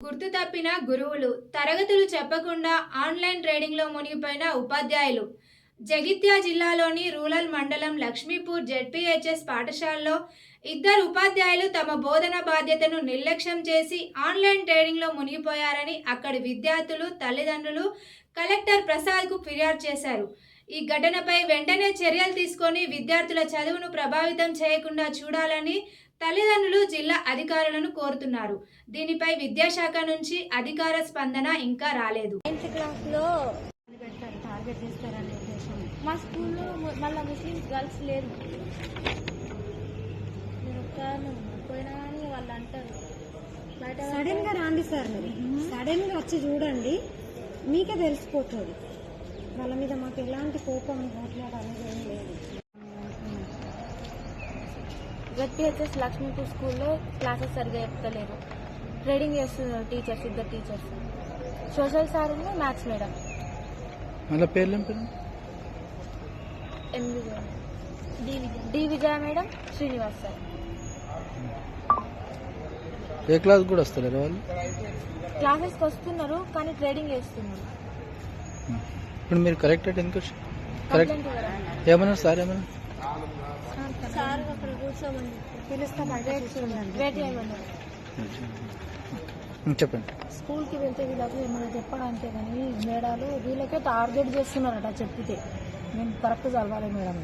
గుర్తు తప్పిన గురువులు తరగతులు చెప్పకుండా ఆన్లైన్ ట్రేడింగ్లో మునిగిపోయిన ఉపాధ్యాయులు. జగిత్యా జిల్లాలోని రూరల్ మండలం లక్ష్మీపూర్ జెడ్పీహెచ్ఎస్ పాఠశాలలో ఇద్దరు ఉపాధ్యాయులు తమ బోధన బాధ్యతను నిర్లక్ష్యం చేసి ఆన్లైన్ ట్రేడింగ్లో మునిగిపోయారని అక్కడి విద్యార్థులు తల్లిదండ్రులు కలెక్టర్ ప్రసాద్కు ఫిర్యాదు చేశారు. ఈ ఘటనపై వెంటనే చర్యలు తీసుకొని విద్యార్థుల చదువును ప్రభావితం చేయకుండా చూడాలని తల్లిదండ్రులు జిల్లా అధికారులను కోరుతున్నారు. దీనిపై విద్యాశాఖ నుంచి అధికార స్పందన ఇంకా రాలేదు. నైన్త్ క్లాస్లో పెడతారు టార్గెట్ చేస్తారనే ఉద్దేశం మా స్కూల్లో మళ్ళా ముస్లిమ్స్ గర్ల్స్ లేరు. నేను ఒక్కదాన్ని ఉన్నా. పోయినా కానీ వాళ్ళు అంటారు. సడన్గా రాండి సార్ మీరు. సడన్గా వచ్చి చూడండి. మీకే తెలిసిపోతుంది. వాళ్ళ మీద మాకు ఎలాంటి కోపం మాట్లాడ అనేది ఏం లేదు. జెడ్పీహెచ్ఎస్ లక్ష్మీపూర్ స్కూల్లో క్లాసెస్ సరిగా చెప్తలేరు. ట్రేడింగ్ చేస్తున్నారు టీచర్స్ ఇద్దరు teachers. Social sir maths madam. మళ్ళీ పేర్లు D Vijaya madam Srinivas sir. ఏ క్లాస్ కూడా వస్తలేరు వాళ్ళు? క్లాసెస్కి వస్తున్నారు కానీ ట్రేడింగ్ చేస్తున్నారు. ఇప్పుడు మీరు కరెక్ట్ వచ్చి- కరెక్ట్. ఏమన్నారు సార్ ఏమన్నా సార్ అక్కడ కూర్చోమని పిలుస్తాం వెయిట్ చూడండి. వెయిట్ చేయమన్నారు ఉం, చెప్పండి. స్కూల్కి వెళ్తే వీళ్ళకి ఏమైనా చెప్పడానికే కానీ మేడాలు వీళ్ళకే టార్గెట్ చేస్తున్నారట చెప్పితే మేము కరెక్ట్ చదవాలి మేడం.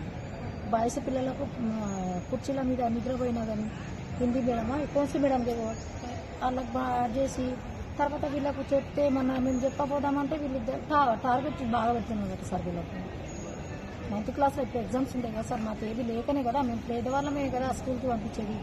వయసు పిల్లలకు కుర్చీల మీద నిద్రపోయినా కానీ హిందీ మేడమా కోసి మేడం వాళ్ళకి బాగా చేసి తర్వాత వీళ్ళకు చెప్తే మన మేము చెప్పబోదామంటే టా- టార్గెట్ బాగా పెడుతున్నారు కదా సార్ వీళ్ళకి. నైన్త్ క్లాస్లో ఇప్పుడు ఎగ్జామ్స్ ఉంటాయి కదా సార్ మాకు ఏది లేకనే కదా మేము పేదవాళ్ళమే కదా స్కూల్కి పంపించేది.